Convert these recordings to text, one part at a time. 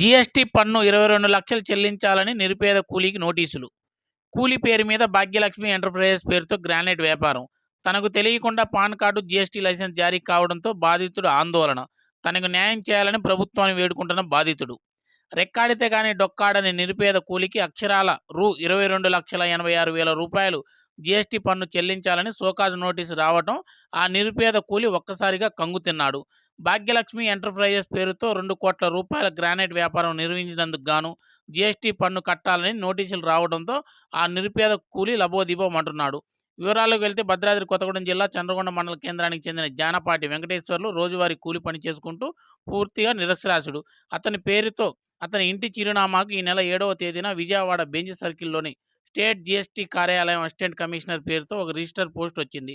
GST పన్ను ఇరవై రెండు లక్షలు చెల్లించాలని నిరుపేద కూలీకి నోటీసులు. కూలీ పేరు మీద భాగ్యలక్ష్మి ఎంటర్ప్రైజెస్ పేరుతో గ్రానైట్ వ్యాపారం. తనకు తెలియకుండా పాన్ కార్డు జీఎస్టీ లైసెన్స్ జారీ కావడంతో బాధితుడు ఆందోళన. తనకు న్యాయం చేయాలని ప్రభుత్వాన్ని వేడుకుంటున్న బాధితుడు. రెక్కాడితే కానీ డొక్కాడని నిరుపేద కూలికి అక్షరాల రూ ఇరవై రెండు లక్షల ఎనభై ఆరు వేల రూపాయలు జీఎస్టీ పన్ను చెల్లించాలని సోకాజ్ నోటీసు రావటం ఆ నిరుపేద కూలి ఒక్కసారిగా కంగు తిన్నాడు భాగ్యలక్ష్మి ఎంటర్ప్రైజెస్ పేరుతో రెండు కోట్ల రూపాయల గ్రానైట్ వ్యాపారం నిర్వహించినందుకు గాను జీఎస్టీ పన్ను కట్టాలని నోటీసులు రావడంతో ఆ నిరుపేద కూలి లబోదిబోమంటున్నాడు వివరాలకు వెళ్తే భద్రాద్రి కొత్తగూడెం జిల్లా చంద్రగొండ మండల కేంద్రానికి చెందిన జానపాటి వెంకటేశ్వర్లు రోజువారీ కూలి పని చేసుకుంటూ పూర్తిగా నిరక్షరాస్యుడు. అతని పేరుతో అతని ఇంటి చిరునామాకు ఈ నెల ఏడవ తేదీన విజయవాడ బెంచ్ సర్కిల్లోని స్టేట్ జీఎస్టీ కార్యాలయం అసిస్టెంట్ కమిషనర్ పేరుతో ఒక రిజిస్టర్ పోస్ట్ వచ్చింది.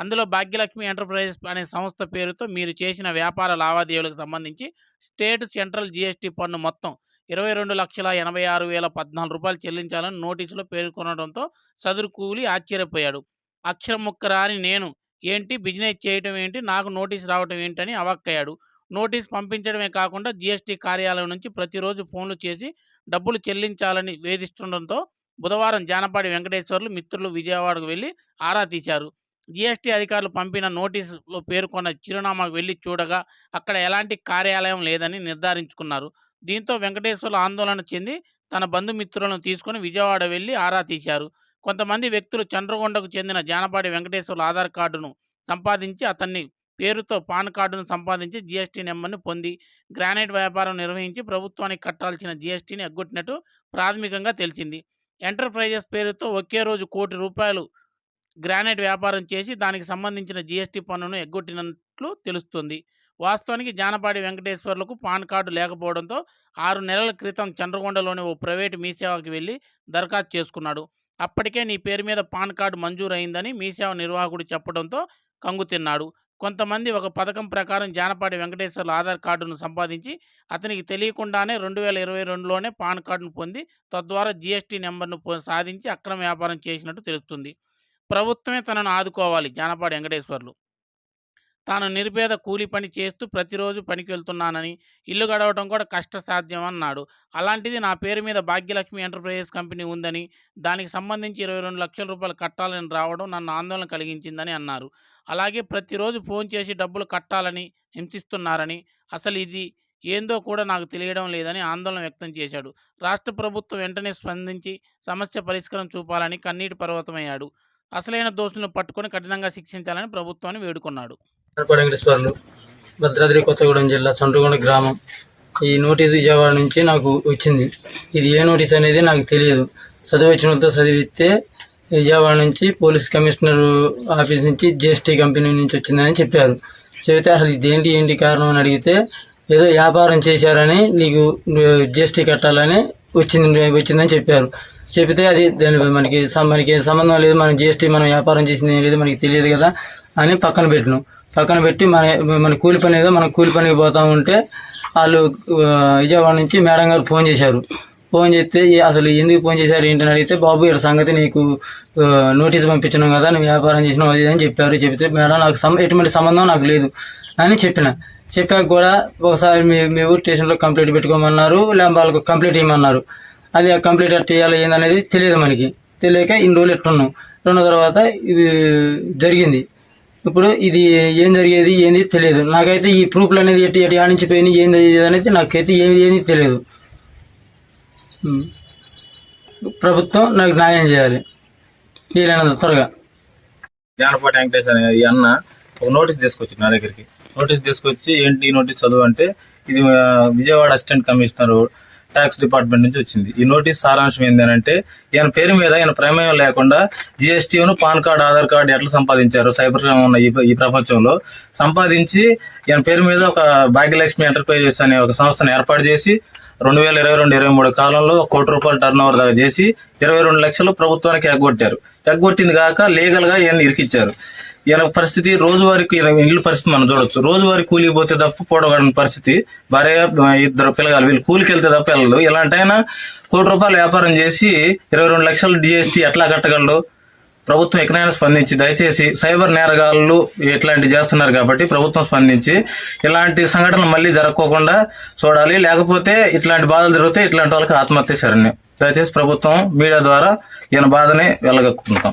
అందులో భాగ్యలక్ష్మి ఎంటర్ప్రైజెస్ అనే సంస్థ పేరుతో మీరు చేసిన వ్యాపార లావాదేవీలకు సంబంధించి స్టేట్ సెంట్రల్ జీఎస్టీ పన్ను మొత్తం ఇరవై రెండు లక్షల ఎనభై ఆరు వేల పద్నాలుగు రూపాయలు చెల్లించాలని నోటీసులో పేర్కొనడంతో సదురు కూలి ఆశ్చర్యపోయాడు. అక్షరం ముక్క రాని నేను ఏంటి? బిజినెస్ చేయటం ఏంటి? నాకు నోటీస్ రావటం ఏంటని అవక్కయ్యాడు. నోటీస్ పంపించడమే కాకుండా జీఎస్టీ కార్యాలయం నుంచి ప్రతిరోజు ఫోన్లు చేసి డబ్బులు చెల్లించాలని వేధిస్తుండటంతో బుధవారం జానపాడి వెంకటేశ్వర్లు మిత్రులు విజయవాడకు వెళ్ళి ఆరా తీశారు. జీఎస్టీ అధికారులు పంపిన నోటీసులో పేర్కొన్న చిరునామాకు వెళ్ళి చూడగా అక్కడ ఎలాంటి కార్యాలయం లేదని నిర్ధారించుకున్నారు. దీంతో వెంకటేశ్వర్లు ఆందోళన చెంది తన బంధుమిత్రులను తీసుకుని విజయవాడ వెళ్ళి ఆరా తీశారు. కొంతమంది వ్యక్తులు చంద్రగొండకు చెందిన జానపాడి వెంకటేశ్వర్ల ఆధార్ కార్డును సంపాదించి అతన్ని పేరుతో పాన్ కార్డును సంపాదించి జీఎస్టీ నెంబర్ను పొంది గ్రానైట్ వ్యాపారం నిర్వహించి ప్రభుత్వానికి కట్టాల్సిన జీఎస్టీని ఎగ్గొట్టినట్టు ప్రాథమికంగా తెలిసింది. ఎంటర్ప్రైజెస్ పేరుతో ఒకే రోజు కోటి రూపాయలు గ్రానైట్ వ్యాపారం చేసి దానికి సంబంధించిన జీఎస్టీ పన్నును ఎగ్గొట్టినట్లు తెలుస్తుంది. వాస్తవానికి జానపాడి వెంకటేశ్వర్లకు పాన్ కార్డు లేకపోవడంతో ఆరు నెలల క్రితం చంద్రగొండలోని ఓ ప్రైవేటు మీసేవకి వెళ్ళి దరఖాస్తు చేసుకున్నాడు. అప్పటికే నీ పేరు మీద పాన్ కార్డు మంజూరు అయిందని మీసేవ నిర్వాహకుడు చెప్పడంతో కంగు తిన్నాడు. కొంతమంది ఒక పథకం ప్రకారం జానపాడి వెంకటేశ్వర్ల ఆధార్ కార్డును సంపాదించి అతనికి తెలియకుండానే రెండు వేల ఇరవై రెండులోనే పాన్ కార్డును పొంది తద్వారా జీఎస్టీ నెంబర్ను సాధించి అక్రమ వ్యాపారం చేసినట్టు తెలుస్తుంది. ప్రభుత్వమే తనను ఆదుకోవాలి జానపాడి వెంకటేశ్వర్లు. తాను నిరుపేద కూలి పని చేస్తూ ప్రతిరోజు పనికి వెళ్తున్నానని ఇల్లు గడవటం కూడా కష్టసాధ్యం అన్నాడు. అలాంటిది నా పేరు మీద భాగ్యలక్ష్మి ఎంటర్ప్రైజెస్ కంపెనీ ఉందని దానికి సంబంధించి ఇరవై రెండు లక్షల రూపాయలు కట్టాలని రావడం నన్ను ఆందోళన కలిగించిందని అన్నారు. అలాగే ప్రతిరోజు ఫోన్ చేసి డబ్బులు కట్టాలని హింసిస్తున్నారని అసలు ఇది ఏందో కూడా నాకు తెలియడం లేదని ఆందోళన వ్యక్తం చేశాడు. రాష్ట్ర ప్రభుత్వం వెంటనే స్పందించి సమస్య పరిష్కారం చూపాలని కన్నీటి పర్వతమయ్యాడు. అసలైన దోషులను పట్టుకొని కఠినంగా శిక్షించాలని ప్రభుత్వాన్ని వేడుకున్నాడు. భద్రాద్రి కొత్తగూడెం జిల్లా చండ్రగొండ గ్రామం. ఈ నోటీస్ విజయవాడ నుంచి నాకు వచ్చింది. ఇది ఏ నోటీస్ అనేది నాకు తెలియదు. చదువు వాళ్ళతో చదివిస్తే విజయవాడ నుంచి పోలీస్ కమిషనర్ ఆఫీస్ నుంచి జిఎస్టీ కంపెనీ నుంచి వచ్చిందని చెప్పారు. చెబితే అసలు ఇదేంటి ఏంటి కారణం అని అడిగితే ఏదో వ్యాపారం చేశారని నీకు జిఎస్టీ కట్టాలని వచ్చింది వచ్చిందని చెప్పారు. చెబితే అది మనకి మనకి సంబంధం లేదు మనం జిఎస్టీ మనం వ్యాపారం చేసింది లేదు మనకి తెలియదు కదా అని పక్కన పెట్టినాం. పక్కన పెట్టి మన మన కూలి పని ఏదో మనం కూలి పనికి పోతా ఉంటే వాళ్ళు విజయవాడ నుంచి మేడం గారు ఫోన్ చేశారు. ఫోన్ చేస్తే అసలు ఎందుకు ఫోన్ చేశారు ఏంటని అడిగితే బాబు ఇక్కడ సంగతి నీకు నోటీస్ పంపించినాం కదా నువ్వు వ్యాపారం చేసినావు అది అని చెప్పారు. చెప్తే మేడం నాకు సం ఎటువంటి సంబంధం నాకు లేదు అని చెప్పిన. చెప్పాక కూడా ఒకసారి మీ మీ ఊరు స్టేషన్లో కంప్లైంట్ పెట్టుకోమన్నారు లేకపోతే వాళ్ళకు కంప్లైంట్ ఇవ్వమన్నారు. అది కంప్లీట్ చేయాలి ఏందనేది తెలియదు మనకి. తెలియక ఇన్ని రోజులు ఎట్టున్నాం. ఉన్న తర్వాత ఇది జరిగింది. ఇప్పుడు ఇది ఏం జరిగేది ఏంది తెలియదు. నాకైతే ఈ ప్రూఫ్లు అనేది ఎట్టి ఎట్టి ఆడించి పోయినాయి ఏంది అనేది నాకైతే ఏమి ఏంది తెలియదు. ప్రభుత్వం నాకు న్యాయం చేయాలి. వీలైనంత త్వరగా. జానపాటి వెంకటేశ్వర ఈ అన్న ఒక నోటీస్ తీసుకొచ్చి నా దగ్గరికి. నోటీస్ తీసుకొచ్చి ఏంటి నోటీస్ చదువు అంటే ఇది Vijayawada assistant commissioner tax department నుంచి వచ్చింది. ఈ నోటీస్ సారాంశం ఏంటంటే ఈయన పేరు మీద ఈయన ప్రమేయం లేకుండా జిఎస్టీను పాన్ కార్డు ఆధార్ కార్డు ఎట్లా సంపాదించారు? సైబర్ క్రైమ్ ఉన్న ఈ ప్రపంచంలో సంపాదించి ఈయన పేరు మీద ఒక భాగ్యలక్ష్మి ఎంటర్ప్రైజెస్ అనే ఒక సంస్థను ఏర్పాటు చేసి రెండు వేల ఇరవై రెండు ఇరవై మూడు కాలంలో ఒక కోటి రూపాయల టర్న్ ఓవర్ దాకా చేసి ఇరవై రెండు లక్షలు ప్రభుత్వానికి ఎగ్గొట్టారు. ఎగ్గొట్టింది కాక లీగల్గా ఈయన ఇరికిచ్చారు. ఈయన పరిస్థితి రోజువారికి ఈయన ఇల్లు పరిస్థితి మనం చూడొచ్చు. రోజువారి కూలికి పోతే తప్ప పోవడం పరిస్థితి. భార్య ఇద్దరు పిల్లగాలు వీళ్ళు కూలికి వెళ్తే తప్ప వెళ్ళదు ఇలాంటైనా కోటి రూపాయలు వ్యాపారం చేసి ఇరవై రెండు లక్షలు డిఎస్టీ ఎట్లా కట్టగలడు ప్రభుత్వం ఎక్కడైనా స్పందించి దయచేసి సైబర్ నేరగాళ్ళు ఇట్లాంటివి చేస్తున్నారు కాబట్టి ప్రభుత్వం స్పందించి ఇలాంటి సంఘటనలు మళ్ళీ జరగకోకుండా చూడాలి. లేకపోతే ఇట్లాంటి బాధలు జరిగితే ఇట్లాంటి వాళ్ళకి ఆత్మహత్య శరణ్యం. దయచేసి ప్రభుత్వం మీడియా ద్వారా ఈయన బాధని వెళ్ళగక్కుంటాం